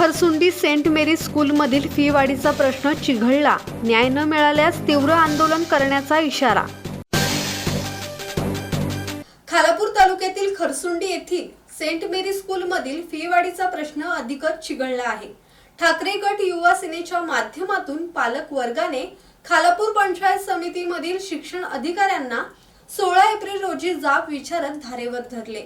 Kharsundi Saint Mary स्कूलमधील fee वाढीचा प्रश्न चिघळला. न्याय न मिळाल्यास तीव्र आंदोलन करण्याचा इशारा. खालापूर तालुक्यातील खरसुंडी येथील सेंट मेरी स्कूलमधील फी वाढीचा प्रश्न अधिकच चिघळला आहे. ठाकरे गट युवा सेनेच्या माध्यमातून पालक वर्गाने खालापूर पंचायत समितीमधील शिक्षण अधिकाऱ्यांना सोळा एप्रिल रोजी जाब विचारत धारेवर धरले.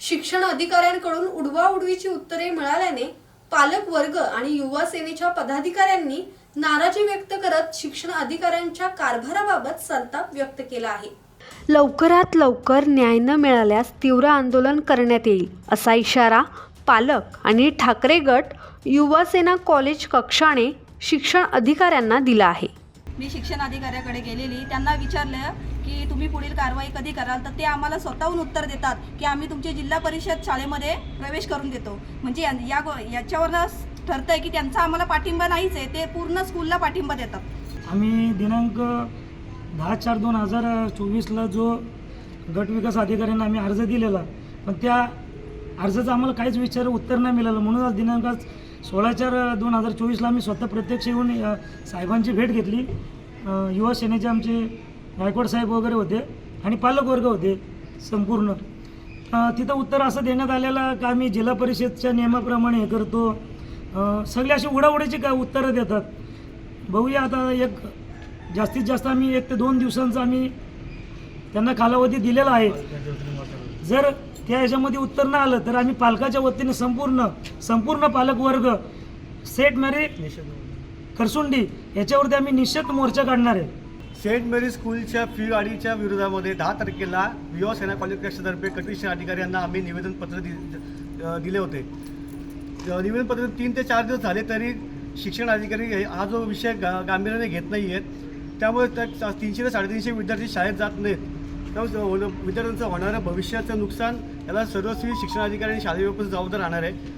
शिक्षण अधिकाऱ्यांकडून उडवाउडवीची उत्तरे मिळाल्याने पालक वर्ग आणि युवा सेनेच्या पदाधिकाऱ्यांनी नाराजी व्यक्त करत शिक्षण अधिकाऱ्यांच्या कारभाराबाबत संताप व्यक्त केला आहे. लवकरात लवकर न्याय न मिळाल्यास तीव्र आंदोलन करण्यात येईल असा इशारा पालक आणि ठाकरे गट युवा सेना कॉलेज कक्षाने शिक्षण अधिकाऱ्यांना दिला आहे. मी शिक्षण अधिकाऱ्याकडे गेलेली. त्यांना विचारलं की तुम्ही पुढील कारवाई कधी कराल? तर ते आम्हाला स्वतःहून उत्तर देतात की आम्ही तुमचे जिल्हा परिषद शाळेमध्ये प्रवेश करून देतो. म्हणजे या या गो- याच्यावरनं ठरतं आहे की त्यांचा आम्हाला पाठिंबा नाहीच आहे. ते पूर्ण स्कूलला पाठिंबा देतात. आम्ही दिनांक दहा चार दोन हजार चोवीसला जो गट विकास अधिकाऱ्यांना आम्ही अर्ज दिलेला पण त्या अर्जाचं आम्हाला काहीच विचार उत्तर नाही मिळालं. म्हणून आज दिनांक सोळा चार दोन हजार चोवीसला आम्ही स्वतः प्रत्यक्ष येऊन साहेबांची भेट घेतली. युवा सेनेचे आमचे गायकवाड साहेब वगैरे होते आणि पालकवर्ग होते संपूर्ण. तिथं उत्तर असं देण्यात आलेलं का आम्ही जिल्हा परिषदच्या नियमाप्रमाणे हे करतो. सगळे अशी उडाउडीची का उत्तरं देतात. बघूया आता एक जास्तीत जास्त आम्ही एक ते दोन दिवसांचा आम्ही त्यांना कालावधी दिलेला आहे. जर त्या याच्यामध्ये उत्तर न आलं तर आम्ही पालकाच्या वतीने संपूर्ण संपूर्ण पालक वर्ग सेंट मॅरी खरसुंडी याच्यावरती आम्ही निश्चित मोर्चा काढणार आहे. सेंट मेरी स्कूलच्या फी वाढीच्या विरोधामध्ये दहा तारखेला युवा सेना कॉलेज कक्षातर्फे कटिशन अधिकाऱ्यांना आम्ही निवेदनपत्र दि दिले होते. निवेदनपत्र तीन ते चार दिवस झाले तरी शिक्षण अधिकारी हे- हा जो विषय गा गांभीर्याने घेत नाही आहेत त्यामुळे त्या तीनशे ते साडेतीनशे विद्यार्थी शाळेत जात नाहीत. त्यामुळे विद्यार्थ्यांचं होणारं भविष्याचं नुकसान याला सर्वस्वी शिक्षण अधिकारी आणि शालेय व्यवस्था जबाबदार राहणार आहे.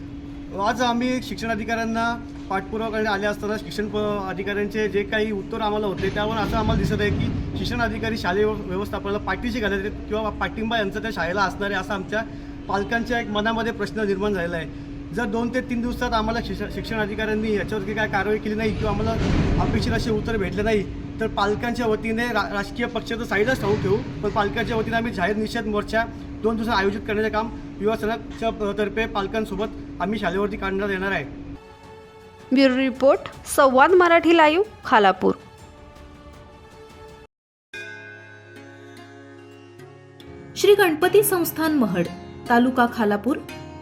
आज आम्ही शिक्षण अधिकाऱ्यांना पाठपुरावा करण्यात आले असताना शिक्षण प अधिकाऱ्यांचे जे काही उत्तर आम्हाला होते त्यावर असं आम्हाला दिसत आहे की शिक्षण अधिकारी शालेय व्यवस्थापनाला पाठीशी घालत आहेत किंवा पाठिंबा यांचा त्या शाळेला असणार आहे असा आमच्या पालकांच्या एक मनामध्ये प्रश्न निर्माण झालेला आहे. जर दोन ते तीन दिवसात आम्हाला शिक्षण शिक्षण अधिकाऱ्यांनी याच्यावरती काय कारवाई केली नाही किंवा आम्हाला अपेक्षित असे उत्तर भेटले नाही तर पालकांच्या वतीने रा राजकीय पक्षाचं साईडच ठेवू ठेवू. पण पालकांच्या वतीने आम्ही जाहीर निषेध मोर्चा दोन दिवसात आयोजित करण्याचे काम युवा सेनाच्या तर्फे पालकांसोबत आम्ही शाळेवरती काढण्यात येणार आहे. Bureau report Samvad Marathi live Khalapur. Shri Ganapati संस्थान महड तालुका खालापूर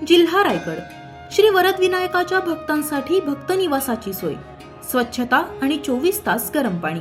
जिल्हा रायगड. श्री वरद विनायकाच्या भक्तांसाठी भक्त निवासाची सोय. स्वच्छता आणि चोवीस तास गरम पाणी.